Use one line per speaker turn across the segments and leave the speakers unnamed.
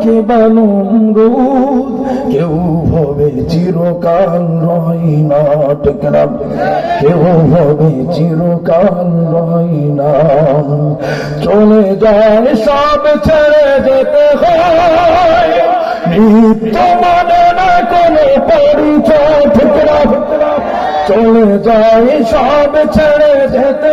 কি বানুরুদ কেউ হবে চিরকাল রই না টেকরা কেউ হবে চিরকাল রই না। চলে যায় সব ছেড়ে যেতে মানে চলে যায় সব ছেড়ে যেতে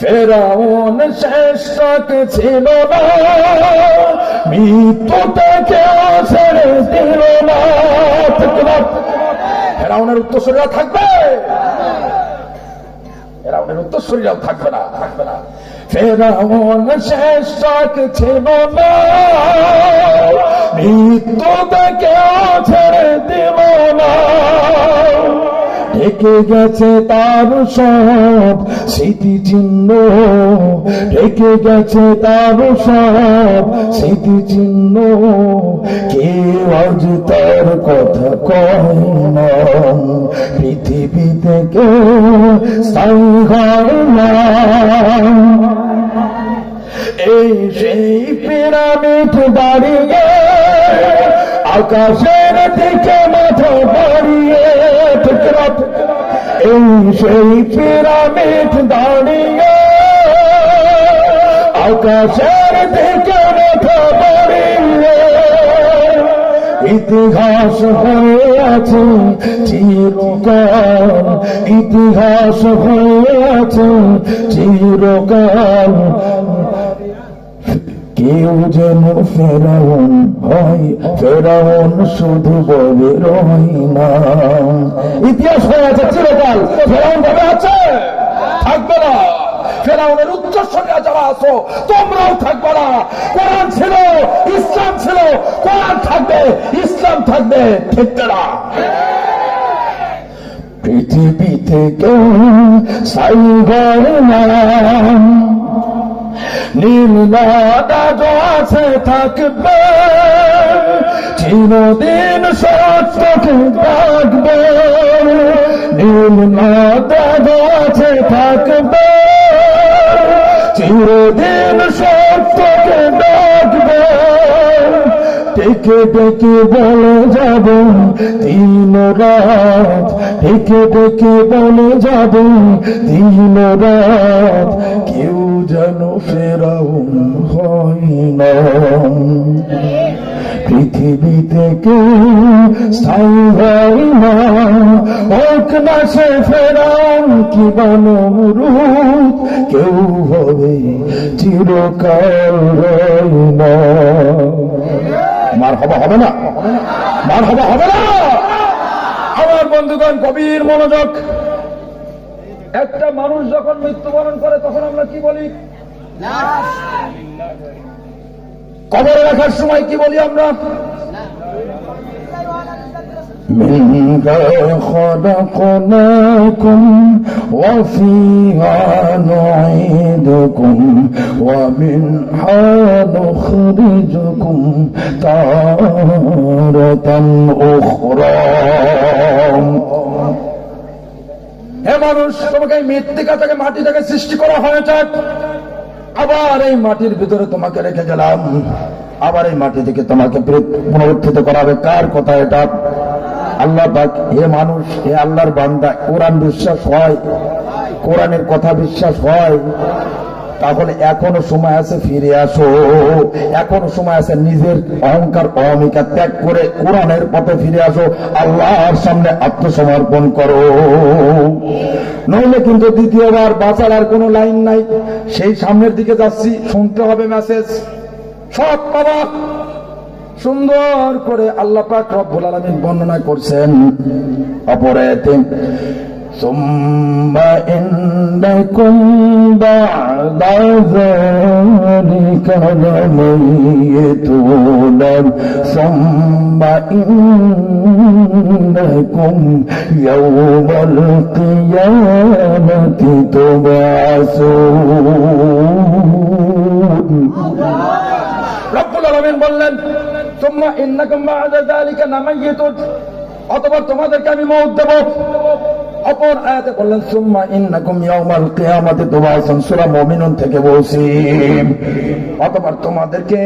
ফেরাউন শেষক ছিল না। মৃত্যু থেকে ছেড়ে দিল না। ফেরাউনের উত্তরসূরিরা থাকবে। ফেরাউনের উত্তরসূরিরাও থাকবে না থাকবে না। ফেরাউন শেষক ছিল না। মৃত্যু থেকে ছেড়ে দিল না। ঢেকে গেছে তার সব স্মৃতি চিহ্ন। ঢেকে গেছে তার সব স্মৃতি চিহ্ন। কেউ আজ তার কথা কয় পৃথিবী হয় না। এই সেই পিরামিড দাঁড়িয়ে আকাশের দিকে মাথা বাড়িয়ে এই সেই দাঁড়িয়ে আকাশের ইতিহাস হয়ে আছে চিরকাল ইতিহাস হয়ে আছে চিরকাল। কেউ যেন ফেরাউন হয়, ফেরাউন শুধু বলে রই না। ইতিহাস হয়ে আছে চিরকাল, ফেরাউন ভাবে আছে? থাকবে না। ফেরাউনের উচ্চস্বরীরা যারা আছো, তোমরাও থাকবে না। কোরআন ছিল, ইসলাম ছিল, কোরআন থাকবে, ইসলাম থাকবে ঠিক না। পৃথিবী কেউ সাইবার নাম নীলনাদ আছে থাকবে। চিরদিন সত্যকে ডাকবে। নীলনাদ আছে থাকবে। চিরদিন সত্যকে ডাকবে। ডেকে ডেকে বলে যাব দিন রাত। ডেকে ডেকে বলে যাব দিন রাত। কেউ যেন ফেরাউন হয় না। পৃথিবী থেকে স্থায়ী হয় না। হোক না সে ফেরাউন কি বানরূপ কেউ হবে চিরকাল রয় না। মার হবা হবে না। মার হবা হবে না। আমার বন্ধুগণ, কবির মনোযোগ। একটা মানুষ যখন মৃত্যুবরণ করে তখন আমরা কি বলি কবরে রাখার সময় কি বলি আমরা منها خلقناكم وفيها نعيدكم ومنها نخرجكم تارة أخرى মানুষ, তোমাকে মৃত্তিকা থেকে মাটি থেকে সৃষ্টি করা হয়েছে আবার এই মাটির ভিতরে তোমাকে রেখে গেলাম। আবার এই মাটি থেকে তোমাকে পুনরুত্থিত করা হবে। কার কথা এটা? আল্লাহ পাক, হে মানুষ, হে আল্লাহর বান্দা, কোরআন বিশ্বাস হয়। কোরআনের কথা বিশ্বাস হয়। তাহলে এখনও সময় আছে, ফিরে আসো। এখনও সময় আছে নিজের অহংকার অহমিকা ত্যাগ করে কোরআনের পথে ফিরে আসো। আল্লাহর সামনে আত্মসমর্পণ করো। নইলে কিন্তু দ্বিতীয়বার বাঁচার আর কোনো লাইন নাই। সেই সামনের দিকে যাচ্ছি, শুনতে হবে মেসেজ সব পাবা সুন্দর করে আল্লাহ পাক রব্বুল আলামিন বর্ণনা করছেন। অপরাতে ثم إنكم بعد ذلك لميتون ثم إنكم يوم القيامة تبعثون রব্বুল আলামিন বললেন তোমরা ইন্নাকুম বা'দা যালিকা লামাইয়িতুন অতঃপর তোমাদেরকে আমি মওত দেব অপর আয়াতে বললেন, সুম্মা ইন্নাকুম ইয়াউমাল কিয়ামাতি তুবাসুন সূরা মুমিনুন থেকে বলছি অতঃপর তোমাদেরকে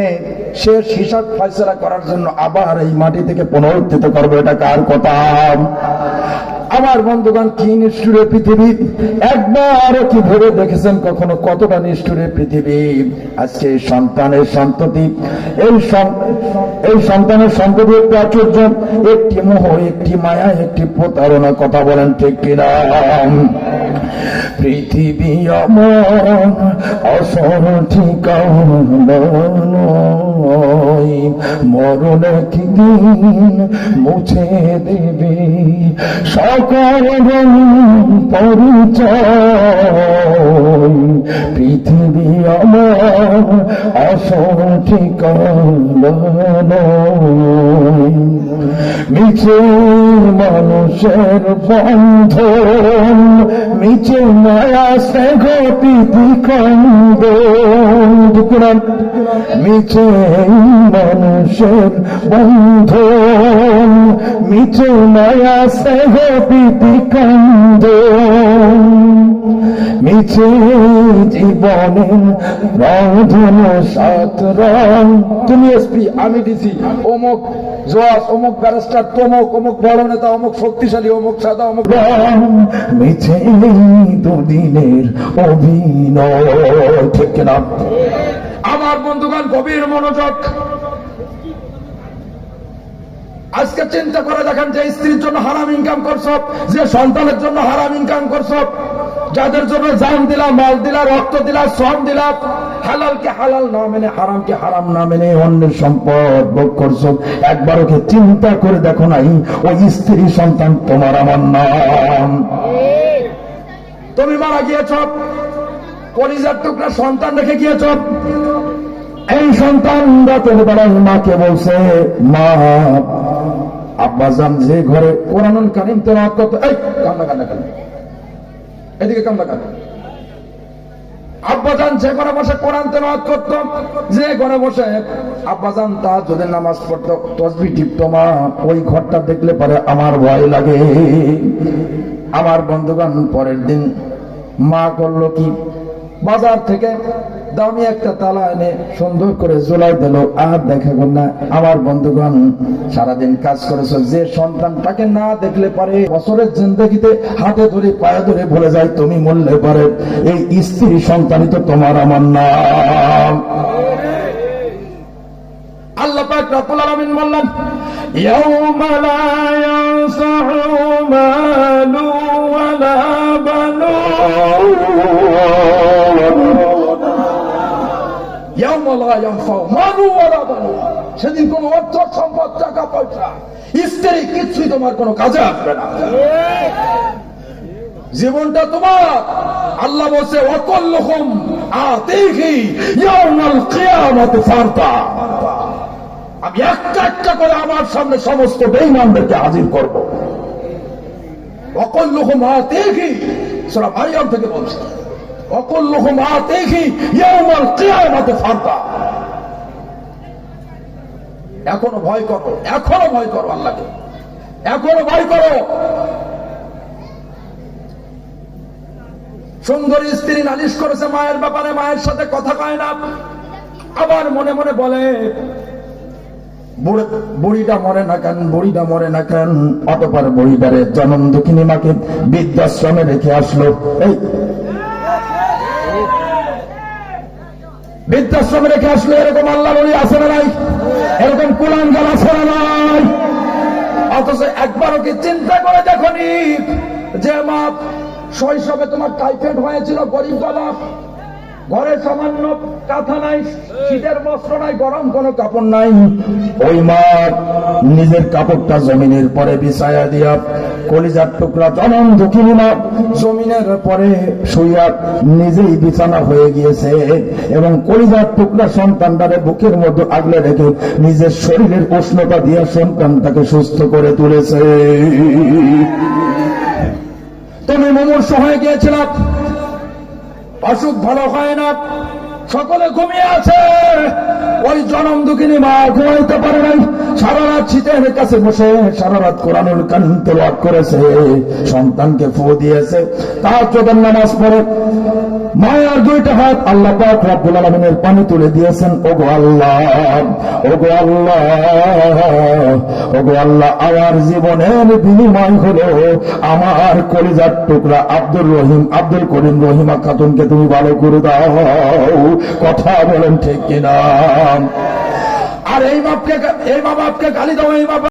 শেষ হিসাব ফয়সালা করার জন্য আবার এই মাটি থেকে পুনরুত্থিত করবে, এটা কার কথা? আমার বন্ধুগণ, কি নিষ্ঠুরে পৃথিবী? একবার কি ভেবে দেখেছেন কখনো? কতটা নিষ্ঠুরে পৃথিবী? আজকে এই সন্তানের সন্ততি। এই এই সন্তানের সন্ততি একটি আশ্চর্য। একটি মোহ, একটি মায়া, একটি প্রতারণা কথা বলেন ঠিক কিনা? পৃথিবী আমার অসর নয়। মরণ একদিন মুছে দেবে। সকল পরিচয়। পৃথিবী আমার ঠিকানা নয়। মিছে মানুষের বন্ধন মিছে মায়া সে গতি খন্ড মিছে মানুষের বন্ধন। মিছে মায়া সে গতি খন্ড মিছে জীবনের রন্ধন সাত রং তুমি এসপি, আমি ডিসি অমুক অমুক ব্যারিস্টার তমুক অমুক বড় নেতা অমুক শক্তিশালী অমুক সাদা অমুক দুদিনের অভিনয় ঠিক না আমার বন্ধুগণ গভীর মনোযোগ। আজকে চিন্তা করে দেখেন যে স্ত্রীর জন্য হারাম ইনকাম করছ যে সন্তানের জন্য হারাম ইনকাম করছ। যাদের জন্য জান দিলা মাল দিলা রক্ত দিলা শ্রম দিলা হালালকে হালাল না মেনে, হারামকে হারাম না মেনে অন্যের সম্পদ ভোগ করছ। একবারও কি চিন্তা করে দেখো নাই ওই স্ত্রী সন্তান তোমার আমার নাম। তুমি মারা গিয়েছ, কলিজার টুকরা সন্তান রেখে গিয়েছ। এই সন্তান রাতের বেলায় মাকে বলছে, মা আব্বাজান যে ঘরে কোরআন কারিম তেলাওয়াত করতো, এই কান্না কান্না কান্না। এদিকে কান্না কান্না। আব্বাজান যে ঘরে বসে কোরআন তেলাওয়াত করতো। যে ঘরে বসে, আব্বাজান, তা যদি নামাজ পড়তো, তসবি টিপতো মা, ওই ঘরটা দেখলে পরে আমার ভয় লাগে। আমার বন্ধুগণ, পরের দিন মা করল কি? বাজার থেকে দামি একটা তালা এনে সুন্দর করে জোলাই দিল। আর দেখা গেল না, আমার বন্ধুগণ, সারাদিন কাজ করেছে, যে সন্তানটাকে না দেখলে পারে, বছরের জিন্দগিতে হাতে ধরে, পায়ে ধরে ভুলে যায়, তুমি মরলে পারে, এই স্ত্রী সন্তানই তো তোমার আমার নাম। আল্লাহ পাক রব্বুল আলামিন বললেন, ইয়াউমা লা ইয়ানসাউ মালু ওয়ালা বানুন। সেদিন কোন অর্থ, সম্পদ, টাকা, পয়সা, স্ত্রী, কিছুই তোমার কোনো কাজে আসবে না। জীবনটা তোমার। আল্লাহ বলছে অকল্লহম আতিহি ইয়াউমাল আমি একটা একটা করে আমার সামনে সমস্ত বেঈমানদেরকে হাজির করব। অকল্লহম আতিহি, সূরা মারিয়াম থেকে বলছে। অকল্লহম এখনও ভয় করো, এখনও ভয় করো আল্লাহকে। এখনও ভয় করো। সুন্দরী স্ত্রী নালিশ করেছে মায়ের ব্যাপারে, মায়ের সাথে কথা কয় না। আবার মনে মনে বলে, বুড়ে- বুড়িটা মরে না কেন, বুড়িটা মরে না কেন? অতপর বুড়িটারে জনম দুঃখিনী মাকে বৃদ্ধাশ্রমে রেখে আসলো। এই বৃদ্ধাশ্রমে রেখে আসলো এরকম আল্লাহ বলি আছে না নাই? এরকম কুলাঙ্গাল আছে না নাই? অথচ একবারও কি চিন্তা করে দেখনি? যে মা, শৈশবে তোমার টাইফয়েড হয়েছিল, গরিব গলা ঘরে সামান্য কাঁথা নাই, শীতের বস্ত্র নাই, গরম কোনো কাপড় নাই। ওই মা, নিজের কাপড়টা জমিনের পরে বিছায়া দিয়া কলিজার টুকরা জনম দুঃখিনী মা জমিনের পরে শুইয়া নিজেই বিছানা হয়ে গিয়েছে এবং কলিজার টুকরা সন্তানটারে বুকের মধ্যে আগলে রেখে নিজের শরীরের উষ্ণতা দিয়ে সন্তানটাকে সুস্থ করে তুলেছে। তুমি মুমূর্ষ হয়ে গিয়েছিলাম। অসুখ ভালো হয় না। সকলে ঘুমিয়ে আছে। ওই জনম দুঃখিনী মা ঘুমাইতে পারে নাই। সারা শীতের কাছে বসে সারা কোরআনুল তেলাওয়াত করেছে, সন্তানকে ফু দিয়েছে তার চোদ্দ নামাজ পড়ে, মায়ার দুইটা হাত আল্লাহ পাক আলামিনের পানি তুলে দিয়েছেন, ওগো আল্লাহ ওগো আল্লাহ ওগো আল্লাহ, আমার জীবনের বিনিময় হলো আমার কলিজার টুকরা আব্দুল রহিম, আব্দুল করিম রহিমা খাতুনকে তুমি ভালো করে দাও, কথা বলেন ঠিক কিনা? আর এই বাপকে এই মা বাপকে গালি দাও এই বাপ